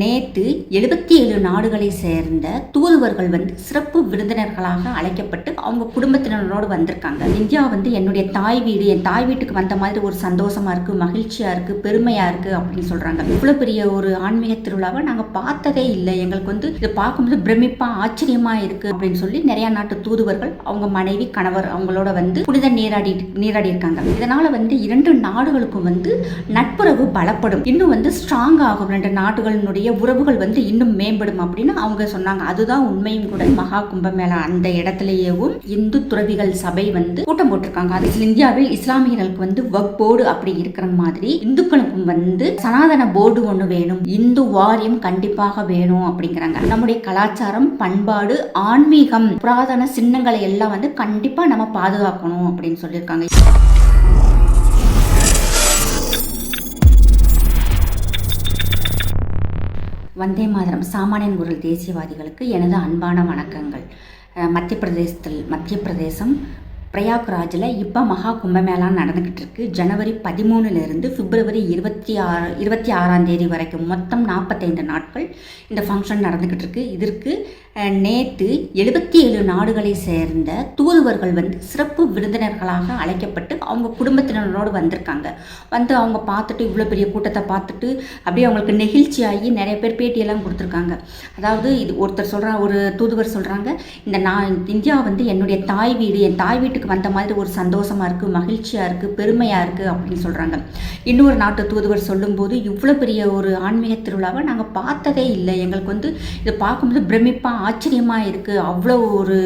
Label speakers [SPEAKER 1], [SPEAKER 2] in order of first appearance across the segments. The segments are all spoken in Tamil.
[SPEAKER 1] நேற்று எழுபத்தி ஏழு நாடுகளை சேர்ந்த தூதுவர்கள் வந்து சிறப்பு விருந்தினர்களாக அழைக்கப்பட்டு அவங்க குடும்பத்தினரோடு வந்திருக்காங்க. இந்தியா வந்து என்னுடைய தாய் வீடு என் தாய் வீட்டுக்கு வந்த மாதிரி ஒரு சந்தோஷமா இருக்கு மகிழ்ச்சியா இருக்கு பெருமையா இருக்கு அப்படின்னு சொல்றாங்க. இவ்வளவு பெரிய ஒரு ஆன்மீக திருவிழாவை நாங்க பார்த்ததே இல்லை. எங்களுக்கு வந்து இதை பார்க்கும்போது பிரமிப்பா ஆச்சரியமா இருக்கு அப்படின்னு சொல்லி நிறைய நாட்டு தூதுவர்கள் அவங்க மனைவி கணவர் அவங்களோட வந்து புனித நீராடி நீராடி இருக்காங்க. இதனால வந்து இரண்டு நாடுகளுக்கும் வந்து நட்புறவு பலப்படும். இன்னும் வந்து ஸ்ட்ராங் ஆகும். ரெண்டு நாடுகளினுடைய உறவுகள் வந்து இன்னும் மேம்படும் அப்படின்னு அவங்க சொன்னாங்க. அதுதான் உண்மையும் கூட. மகா கும்பமேளா அந்த இடத்துலயேவும் இந்து துறவிகள் சபை வந்து கூட்டம் போட்டிருக்காங்க. அது இந்தியாவில் இஸ்லாமியர்களுக்கு வந்து வக் போர்டு அப்படி இருக்கிற மாதிரி இந்துக்களுக்கும் வந்து சனாதன போர்டு ஒன்று வேணும். இந்து வாரியம் கண்டிப்பாக வேணும் அப்படிங்கிறாங்க. நம்முடைய கலாச்சாரம் பண்பாடு ஆன்மீகம் புராதன சின்னங்களை எல்லாம் வந்து கண்டிப்பா நம்ம பாதுகாக்கணும் அப்படின்னு சொல்லியிருக்காங்க. வந்தே மாதரம். சாமானியன் குரல் தேசியவாதிகளுக்கு எனது அன்பான வணக்கங்கள். மத்திய பிரதேசத்தில் மத்திய பிரதேசம் பிரயாக்ராஜில் இப்போ மகா கும்பமேளா நடந்துக்கிட்டு இருக்கு. ஜனவரி பதிமூணுலேருந்து பிப்ரவரி இருபத்தி ஆறு இருபத்தி ஆறாம் தேதி வரைக்கும் மொத்தம் நாற்பத்தைந்து நாட்கள் இந்த ஃபங்க்ஷன் நடந்துக்கிட்டு இருக்கு. இதற்கு நேற்று எழுபத்தி ஏழு நாடுகளை சேர்ந்த தூதுவர்கள் வந்து சிறப்பு விருந்தினர்களாக அழைக்கப்பட்டு அவங்க குடும்பத்தினரோடு வந்திருக்காங்க. வந்து அவங்க பார்த்துட்டு இவ்வளோ பெரிய கூட்டத்தை பார்த்துட்டு அப்படியே அவங்களுக்கு நெகிழ்ச்சியாகி நிறைய பேர் பேட்டியெல்லாம் கொடுத்துருக்காங்க. அதாவது இது ஒருத்தர் சொல்கிறா ஒரு தூதுவர் சொல்கிறாங்க இந்த நான் இந்தியா வந்து என்னுடைய தாய் வீடு என் தாய் வீட்டு வீட்டுக்கு வந்த மாதிரி ஒரு சந்தோஷமாக இருக்குது மகிழ்ச்சியாக இருக்குது பெருமையாக இருக்குது அப்படின்னு சொல்கிறாங்க இன்னொரு நாட்டு தூதுவர் சொல்லும்போது இவ்வளோ பெரிய ஒரு ஆன்மீக திருவிழாவை நாங்கள் பார்த்ததே இல்லை. எங்களுக்கு வந்து இதை பார்க்கும்போது பிரமிப்பாக ஆச்சரியமாக இருக்குது அவ்வளோ ஒரு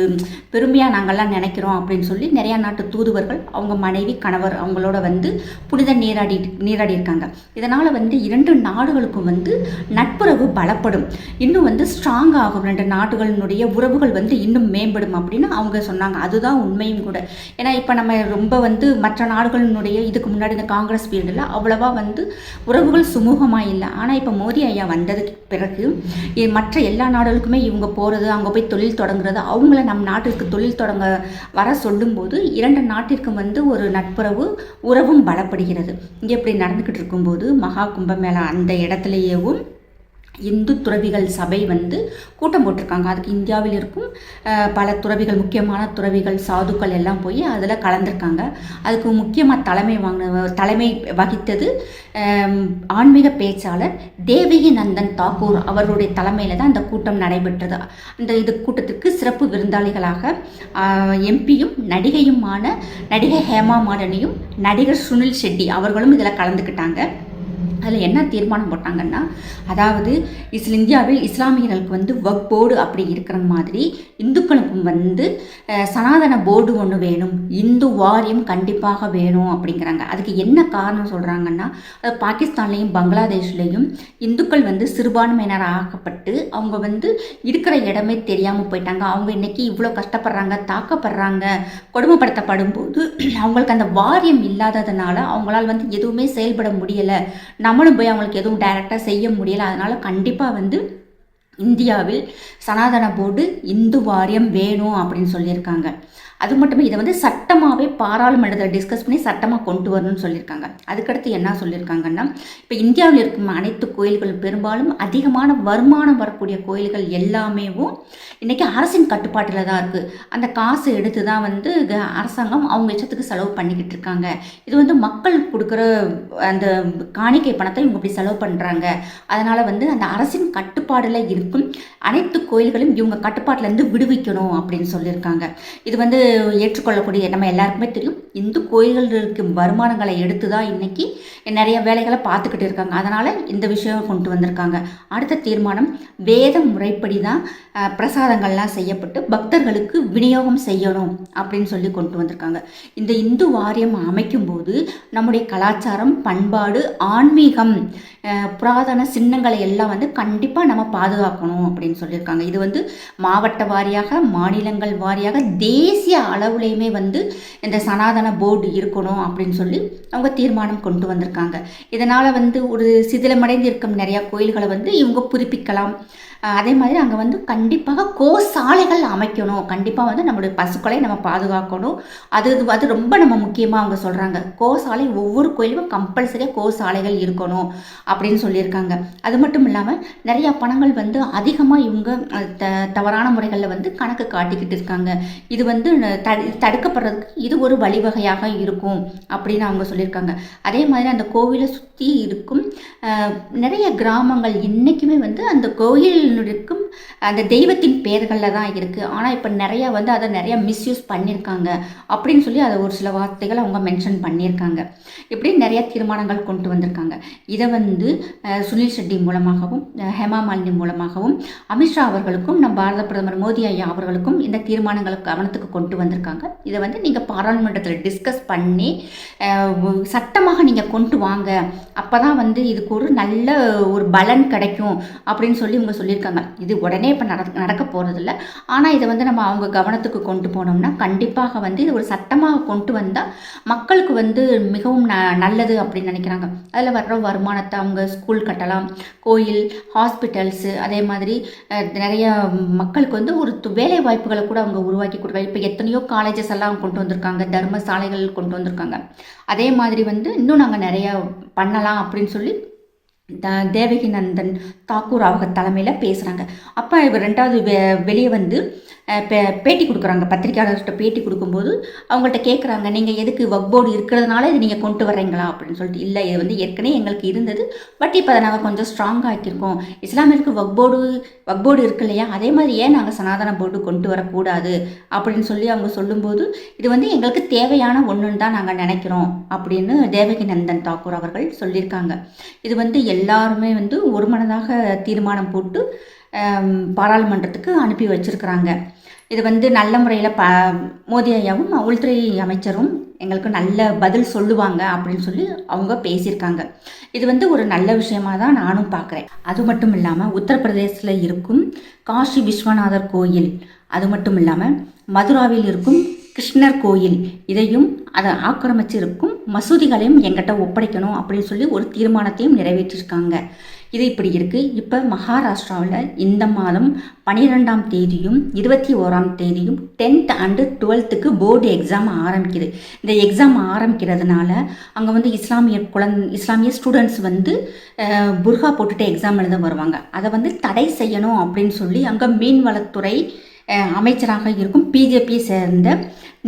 [SPEAKER 1] பெருமையாக நாங்கள்லாம் நினைக்கிறோம் அப்படின்னு சொல்லி நிறையா நாட்டு தூதுவர்கள் அவங்க மனைவி கணவர் அவங்களோட வந்து புனித நீராடி நீராடி இருக்காங்க. இதனால் வந்து இரண்டு நாடுகளுக்கும் வந்து நட்புறவு பலப்படும். இன்னும் வந்து ஸ்ட்ராங் ஆகும். ரெண்டு நாடுகளினுடைய உறவுகள் வந்து இன்னும் மேம்படும் அப்படின்னு அவங்க சொன்னாங்க. அதுதான் உண்மையும் கூட. ஏன்னா இப்போ நம்ம ரொம்ப வந்து மற்ற நாடுகளினுடைய இதுக்கு முன்னாடி இந்த காங்கிரஸ் பீரியடில் அவ்வளவா வந்து உறவுகள் சுமூகமாக இல்லை. ஆனால் இப்போ மோடி ஐயா வந்ததுக்கு பிறகு மற்ற எல்லா நாடுகளுக்குமே இவங்க போகிறது அங்கே போய் தொழில் தொடங்குறது அவங்கள நம் நாட்டிற்கு தொழில் தொடங்க வர சொல்லும்போது இரண்டு நாட்டிற்கும் வந்து ஒரு நட்புறவு உறவும் பலப்படுகிறது. இங்கே இப்படி நடந்துக்கிட்டு இருக்கும்போது மகா கும்பமேளா அந்த இடத்துலையேவும் இந்து துறவிகள் சபை வந்து கூட்டம் போட்டிருக்காங்க. அதுக்கு இந்தியாவில் இருக்கும் பல துறவிகள் முக்கியமான துறவிகள் சாதுக்கள் எல்லாம் போய் அதில் கலந்துருக்காங்க. அதுக்கு முக்கியமாக தலைமை வாங்கின தலைமை வகித்தது ஆன்மீக பேச்சாளர் தேவகி நந்தன் தாக்கூர் அவர்களுடைய தலைமையில் தான் அந்த கூட்டம் நடைபெற்றது. அந்த இது கூட்டத்திற்கு சிறப்பு விருந்தாளிகளாக எம்பியும் நடிகையுமான நடிகை ஹேமா மாடனியும் நடிகர் சுனில் ஷெட்டி அவர்களும் இதில் கலந்துக்கிட்டாங்க. அதில் என்ன தீர்மானம் போட்டாங்கன்னா அதாவது இஸ்ல இந்தியாவில் இஸ்லாமியர்களுக்கு வந்து வக் போர்டு அப்படி இருக்கிற மாதிரி இந்துக்களுக்கும் வந்து சனாதன போர்டு ஒன்று வேணும். இந்து வாரியம் கண்டிப்பாக வேணும் அப்படிங்கிறாங்க. அதுக்கு என்ன காரணம் சொல்கிறாங்கன்னா பாகிஸ்தான்லேயும் பங்களாதேஷ்லேயும் இந்துக்கள் வந்து சிறுபான்மையினர் ஆக்கப்பட்டு அவங்க வந்து இருக்கிற இடமே தெரியாமல் போயிட்டாங்க. அவங்க இன்றைக்கி இவ்வளோ கஷ்டப்படுறாங்க தாக்கப்படுறாங்க கொடுமைப்படுத்தப்படும் போது அவங்களுக்கு அந்த வாரியம் இல்லாததுனால அவங்களால் வந்து எதுவுமே செயல்பட முடியலை. நம்மளும் போய் அவங்களுக்கு எதுவும் டைரெக்டாக செய்ய முடியலை. அதனால் கண்டிப்பாக வந்து இந்தியாவில் சனாதன போர்டு இந்து வாரியம் வேணும் அப்படின்னு சொல்லியிருக்காங்க. அது மட்டுமே இதை வந்து சட்டமாகவே பாராளுமன்றத்தில் டிஸ்கஸ் பண்ணி சட்டமாக கொண்டு வரணும்னு சொல்லியிருக்காங்க. அதுக்கடுத்து என்ன சொல்லியிருக்காங்கன்னா இப்போ இந்தியாவில் இருக்கும் அனைத்து கோயில்கள் பெரும்பாலும் அதிகமான வருமானம் வரக்கூடிய கோயில்கள் எல்லாமேவும் இன்றைக்கி அரசின் கட்டுப்பாட்டில் தான் இருக்குது அந்த காசு எடுத்து தான் வந்து அரசாங்கம் அவங்க இஷ்டத்துக்கு செலவு பண்ணிக்கிட்டு இருக்காங்க. இது வந்து மக்கள் கொடுக்குற அந்த காணிக்கை பணத்தை இவங்க இப்படி செலவு பண்ணுறாங்க அதனால் வந்து அந்த அரசின் கட்டுப்பாடில் இருக்கும் அனைத்து கோயில்களையும் இவங்க கட்டுப்பாட்டிலேருந்து விடுவிக்கணும் அப்படின்னு சொல்லியிருக்காங்க. இது வந்து ஏற்றுக்கொள்ளக்கூடிய நம்ம எல்லாருக்குமே தெரியும். இந்து கோயில்கள் இருக்கும் வருமானங்களை எடுத்து தான் இன்னைக்கு நிறைய வேலைகளை பார்த்துக்கிட்டு இருக்காங்க. அதனால் இந்த விஷயம் கொண்டு வந்திருக்காங்க. அடுத்த தீர்மானம் வேத முறைப்படி தான் பிரசாதங்கள்லாம் செய்யப்பட்டு பக்தர்களுக்கு விநியோகம் செய்யணும் அப்படின்னு சொல்லி கொண்டு வந்திருக்காங்க. இந்த இந்து வாரியம் அமைக்கும்போது நம்முடைய கலாச்சாரம் பண்பாடு ஆன்மீகம் புராதன சின்னங்களை எல்லாம் வந்து கண்டிப்பாக நம்ம பாதுகாக்கணும். அப்படின்னு சொல்லியிருக்காங்க. இது வந்து மாவட்ட வாரியாக மாநிலங்கள் வாரியாக தேசிய அளவுலேயுமே வந்து இந்த சனாதன போர்டு இருக்கணும் அப்படின்னு சொல்லி அவங்க தீர்மானம் கொண்டு வந்திருக்காங்க. இதனால் வந்து ஒரு சிதிலமடைந்து இருக்கும் நிறையா கோயில்களை வந்து இவங்க புதுப்பிக்கலாம். அதே மாதிரி அங்கே வந்து கண்டிப்பாக கோசாலைகள் அமைக்கணும். கண்டிப்பாக வந்து நம்மளுடைய பசுக்களை நம்ம பாதுகாக்கணும். அது அது ரொம்ப நம்ம முக்கியமாக அவங்க சொல்கிறாங்க கோசாலை ஒவ்வொரு கோயிலும் கம்பல்சரியாக கோசாலைகள் இருக்கணும் அப்படின்னு சொல்லியிருக்காங்க. அது மட்டும் இல்லாமல் நிறையா பணங்கள் வந்து அதிகமாக இவங்க த தவறான முறைகளில் வந்து கணக்கு காட்டிக்கிட்டு இருக்காங்க. இது வந்து தடு தடுக்கப்படுறதுக்கு இது ஒரு வழிவகையாக இருக்கும் அப்படின்னு அவங்க சொல்லியிருக்காங்க. அதே மாதிரி அந்த கோவிலை சுற்றி இருக்கும் நிறைய கிராமங்கள் இன்றைக்குமே வந்து அந்த கோயில் இருக்கும். அந்த தெய்வத்தின் பெயர்களில் தான் இருக்குது ஆனால் இப்போ நிறையா வந்து அதை நிறையா மிஸ்யூஸ் பண்ணியிருக்காங்க அப்படின்னு சொல்லி அதை ஒரு சில வார்த்தைகள் அவங்க மென்ஷன் பண்ணியிருக்காங்க இப்படி நிறைய தீர்மானங்கள் கொண்டு வந்திருக்காங்க. இதை வந்து சுனில் ஷெட்டி மூலமாகவும் ஹேமா மாலினி மூலமாகவும் அமித்ஷா அவர்களுக்கும் நம் பாரத பிரதமர் மோடி ஐயா அவர்களுக்கும் இந்த தீர்மானங்களை கவனத்துக்கு கொண்டு வந்திருக்காங்க. இதை வந்து நீங்கள் பாராளுமன்றத்தில் டிஸ்கஸ் பண்ணி சட்டமாக நீங்கள் கொண்டு வாங்க. அப்போ தான் வந்து இதுக்கு ஒரு நல்ல ஒரு பலன் கிடைக்கும் அப்படின்னு சொல்லி இவங்க சொல்லியிருக்காங்க. இது உடனே இப்போ நட நடக்க போகிறதில்ல ஆனால் இதை வந்து நம்ம அவங்க கவனத்துக்கு கொண்டு போனோம்னா கண்டிப்பாக வந்து இது ஒரு சட்டமாக கொண்டு வந்தால் மக்களுக்கு வந்து மிகவும் ந நல்லது அப்படின்னு நினைக்கிறாங்க. அதில் வர்ற வருமானத்தை அவங்க ஸ்கூல் கட்டலாம். கோயில் ஹாஸ்பிட்டல்ஸு அதே மாதிரி நிறைய மக்களுக்கு வந்து ஒரு து- வேலை வாய்ப்புகளை கூட அவங்க உருவாக்கி கொடுக்கலாம் இப்போ எத்தனையோ காலேஜஸ் எல்லாம் கொண்டு வந்திருக்காங்க. தர்மசாலைகள் கொண்டு வந்திருக்காங்க. அதே மாதிரி வந்து இன்னும் நாங்கள் நிறையா பண்ணலாம் அப்படின்னு சொல்லி தேவகி நந்தன் தாக்கூர் அவங்க தலைமையில் பேசுகிறாங்க அப்போ இவர் ரெண்டாவது வெ வெளியே வந்து பே பேட்டி கொடுக்குறாங்க. பத்திரிக்கையாளர்கிட்ட பேட்டி கொடுக்கும்போது அவங்கள்ட்ட கேட்குறாங்க நீங்கள் எதுக்கு வக் போர்டு இருக்கிறதுனால இது நீங்கள் கொண்டு வர்றீங்களா? அப்படின்னு சொல்லிட்டு இல்லை இது வந்து ஏற்கனவே எங்களுக்கு இருந்தது பட் இப்போ அதை நாங்கள் கொஞ்சம் ஸ்ட்ராங் ஆக்கியிருக்கோம். இஸ்லாமியருக்கு வக் போர்டு வக் போர்டு இருக்கு இல்லையா? அதே மாதிரி ஏன் நாங்கள் சனாதன போர்டு கொண்டு வரக்கூடாது? அப்படின்னு சொல்லி அவங்க சொல்லும்போது இது வந்து எங்களுக்கு தேவையான ஒன்றுன்னு தான் நாங்கள் நினைக்கிறோம் அப்படின்னு தேவகி நந்தன் தாக்கூர் அவர்கள் சொல்லியிருக்காங்க. இது வந்து எல்லாருமே வந்து ஒரு மனதாக தீர்மானம் போட்டு பாராளுமன்றத்துக்கு அனுப்பி வச்சுருக்குறாங்க. இது வந்து நல்ல முறையில் ப மோடி ஐயாவும் உள்துறை அமைச்சரும் எங்களுக்கு நல்ல பதில் சொல்லுவாங்க அப்படின்னு சொல்லி அவங்க பேசியிருக்காங்க. இது வந்து ஒரு நல்ல விஷயமா தான் நானும் பார்க்குறேன் அது மட்டும் இல்லாமல் உத்தரப்பிரதேசத்தில் இருக்கும் காஷி விஸ்வநாதர் கோயில் அது மட்டும் இல்லாமல் மதுராவில் இருக்கும் கிருஷ்ணர் கோயில் இதையும் அதை ஆக்கிரமிச்சிருக்கும் மசூதிகளையும் எங்கிட்ட ஒப்படைக்கணும் அப்படின்னு சொல்லி ஒரு தீர்மானத்தையும் நிறைவேற்றியிருக்காங்க இது இப்படி இருக்குது இப்போ மகாராஷ்டிராவில் இந்த மாதம் பன்னிரெண்டாம் தேதியும் இருபத்தி ஓராம் தேதியும் டென்த் அண்டு டுவெல்த்துக்கு போர்டு எக்ஸாம் ஆரம்பிக்குது. இந்த எக்ஸாம் ஆரம்பிக்கிறதுனால அங்கே வந்து இஸ்லாமிய குழந் இஸ்லாமிய ஸ்டூடெண்ட்ஸ் வந்து புர்கா போட்டுட்டு எக்ஸாம் எழுத வருவாங்க. அதை வந்து தடை செய்யணும் அப்படின்னு சொல்லி அங்கே மீன்வளத்துறை அமைச்சராக இருக்கும். பிஜேபியை சேர்ந்த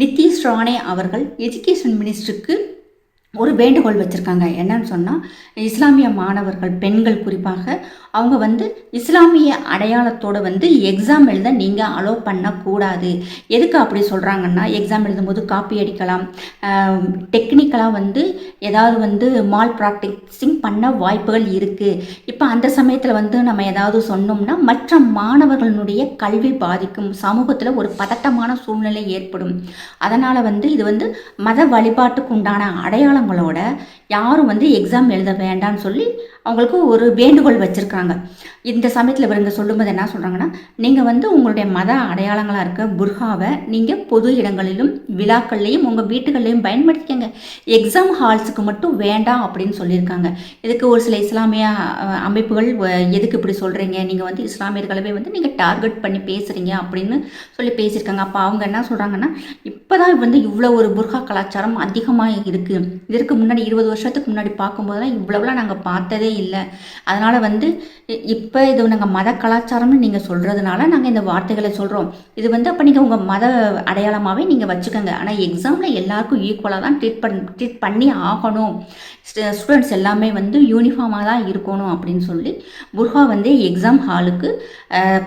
[SPEAKER 1] நிதிஷ் ராணே அவர்கள் எஜுகேஷன் மினிஸ்டருக்கு ஒரு வேண்டுகோள் வச்சுருக்காங்க. என்னன்னு சொன்னால் இஸ்லாமிய மாணவர்கள் பெண்கள் குறிப்பாக அவங்க வந்து இஸ்லாமிய அடையாளத்தோடு வந்து எக்ஸாம் எழுத நீங்கள் அலோவ் பண்ணக்கூடாது. எதுக்கு அப்படி சொல்கிறாங்கன்னா எக்ஸாம் எழுதும்போது காப்பி அடிக்கலாம். டெக்னிக்கலாக வந்து ஏதாவது வந்து மால் ப்ராக்டிக்ஸிங் பண்ண வாய்ப்புகள் இருக்குது இப்போ அந்த சமயத்தில் வந்து நம்ம ஏதாவது சொன்னோம்னா மற்ற மாணவர்களுடைய கல்வி பாதிக்கும். சமூகத்தில் ஒரு பதட்டமான சூழ்நிலை ஏற்படும். அதனால் வந்து இது வந்து மத வழிபாட்டுக்கு உண்டான அடையாளம் அடையாளங்களோட யாரும் வந்து எக்ஸாம் எழுத வேண்டாம்னு சொல்லி அவங்களுக்கு ஒரு வேண்டுகோள் வச்சுருக்காங்க. இந்த சமயத்தில் இவருங்க சொல்லும்போது என்ன சொல்கிறாங்கன்னா நீங்கள் வந்து உங்களுடைய மத அடையாளங்களாக இருக்க புர்ஹாவை நீங்கள் பொது இடங்களிலும் விழாக்கள்லையும் உங்கள் வீட்டுகள்லையும் பயன்படுத்திக்கங்க. எக்ஸாம் ஹால்ஸுக்கு மட்டும் வேண்டாம் அப்படின்னு சொல்லியிருக்காங்க. இதுக்கு ஒரு சில இஸ்லாமிய அமைப்புகள் வ- எதுக்கு இப்படி சொல்கிறீங்க நீங்கள் வந்து இஸ்லாமியர்களவே வந்து நீங்கள் டார்கெட் பண்ணி பேசுகிறீங்க அப்படின்னு சொல்லி பேசியிருக்காங்க. அப்போ அவங்க என்ன சொல்கிறாங்கன்னா இப்போ தான் வந்து இவ்வளோ ஒரு புர்ஹா கலாச்சாரம் அதிகமாக இருக்குது இதற்கு முன்னாடி இருபது வருஷத்துக்கு முன்னாடி பார்க்கும்போதெல்லாம் இவ்வளோலாம் நாங்கள் பார்த்ததே இல்லை. அதனால் வந்து இப்போ இது நாங்கள் மத கலாச்சாரம்னு நீங்கள் சொல்கிறதுனால நாங்கள் இந்த வார்த்தைகளை சொல்கிறோம் இது வந்து அப்போ நீங்கள் உங்கள் மத அடையாளமாகவே நீங்கள் வச்சுக்கோங்க. ஆனால் எக்ஸாமில் எல்லாருக்கும் ஈக்குவலாக தான் ட்ரீட் பண் ட்ரீட் பண்ணி ஆகணும். ஸ்டூடெண்ட்ஸ் எல்லாமே வந்து யூனிஃபார்மாக தான் இருக்கணும் அப்படின்னு சொல்லி புர்ஹா வந்து எக்ஸாம் ஹாலுக்கு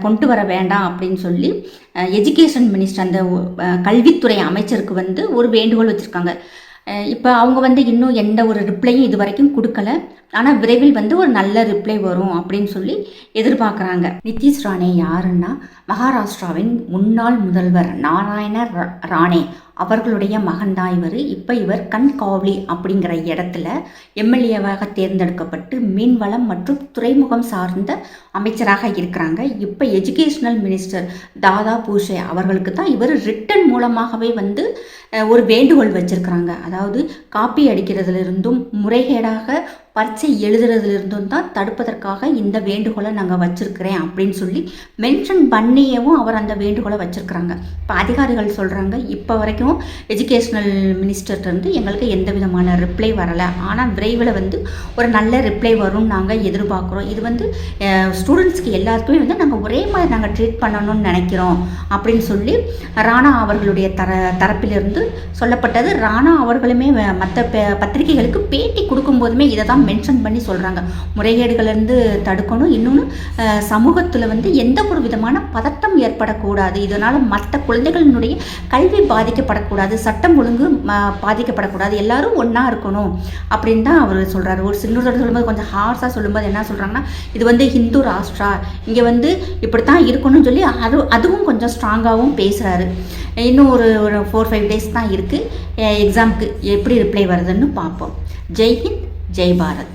[SPEAKER 1] கொண்டு வர வேண்டாம் அப்படின்னு சொல்லி எஜுகேஷன் மினிஸ்டர் அந்த கல்வித்துறை அமைச்சருக்கு வந்து ஒரு வேண்டுகோள் வச்சுருக்காங்க. இப்போ அவங்க வந்து இன்னும் எந்த ஒரு ரிப்ளையும் இது வரைக்கும் கொடுக்கல. ஆனால் விரைவில் வந்து ஒரு நல்ல ரிப்ளை வரும் அப்படின்னு சொல்லி எதிர்பார்க்குறாங்க. நிதிஷ் ராணே யாருன்னா மகாராஷ்டிராவின் முன்னாள் முதல்வர் நாராயண ராணே. அவர்களுடைய மகன் தான் இவர். இப்போ இவர் கண்காவலி அப்படிங்கிற இடத்துல எம்எல்ஏவாக தேர்ந்தெடுக்கப்பட்டு மீன்வளம் மற்றும் துறைமுகம் சார்ந்த அமைச்சராக இருக்கிறாங்க. இப்போ எஜுகேஷனல் மினிஸ்டர் தாதா பூஷே அவர்களுக்கு தான் இவர் ரிட்டன் மூலமாகவே வந்து ஒரு வேண்டுகோள் வச்சுருக்கிறாங்க. அதாவது காப்பி அடிக்கிறதுல இருந்தும் முறைகேடாக பரீட்சை எழுதுறதுலேருந்தும் தான் தடுப்பதற்காக இந்த வேண்டுகோளை நாங்கள் வச்சுருக்கிறேன் அப்படின்னு சொல்லி மென்ஷன் பண்ணியவும் அவர் அந்த வேண்டுகோளை வச்சுருக்குறாங்க. இப்போ அதிகாரிகள் சொல்கிறாங்க இப்போ வரைக்கும் எஜுகேஷ்னல் மினிஸ்டர்கிட்டருந்து எங்களுக்கு எந்த விதமான ரிப்ளை வரலை. ஆனால் விரைவில் வந்து ஒரு நல்ல ரிப்ளை வரும்னு நாங்கள் எதிர்பார்க்குறோம். இது வந்து ஸ்டூடெண்ட்ஸ்க்கு எல்லாத்துக்குமே வந்து நாங்கள் ஒரே மாதிரி நாங்கள் ட்ரீட் பண்ணணும்னு நினைக்கிறோம் அப்படின்னு சொல்லி ராணா அவர்களுடைய தர தரப்பிலிருந்து சொல்லப்பட்டது. ராணா அவர்களுமே மற்ற பத்திரிகைகளுக்கு பேட்டி கொடுக்கும்போதுமே இதை தான் மென்ஷன் பண்ணி சொல்கிறாங்க முறைகேடுகளிலிருந்து தடுக்கணும். இன்னொன்று சமூகத்தில் வந்து எந்த ஒரு விதமான பதட்டம் ஏற்படக்கூடாது. இதனால் மற்ற குழந்தைகளினுடைய கல்வி பாதிக்கப்படக்கூடாது. சட்டம் ஒழுங்கு பாதிக்கப்படக்கூடாது. எல்லாரும் ஒன்றா இருக்கணும் அப்படின்னு தான் அவர் சொல்கிறாரு ஒரு சின்னதோட சொல்லும்போது கொஞ்சம் ஹார்ஸாக சொல்லும்போது என்ன சொல்கிறாங்கன்னா இது வந்து ஹிந்து ராஷ்ட்ரா. இங்கே வந்து இப்படி தான் இருக்கணும்னு சொல்லி அது அதுவும் கொஞ்சம் ஸ்ட்ராங்காகவும் பேசுகிறாரு இன்னும் ஒரு ஒரு ஃபோர் ஃபைவ் டேஸ் தான் இருக்குது எக்ஸாமுக்கு எப்படி ரிப்ளை வருதுன்னு பார்ப்போம். ஜெய்ஹிந்த் ஹிந்த் ஜெய் பாரத்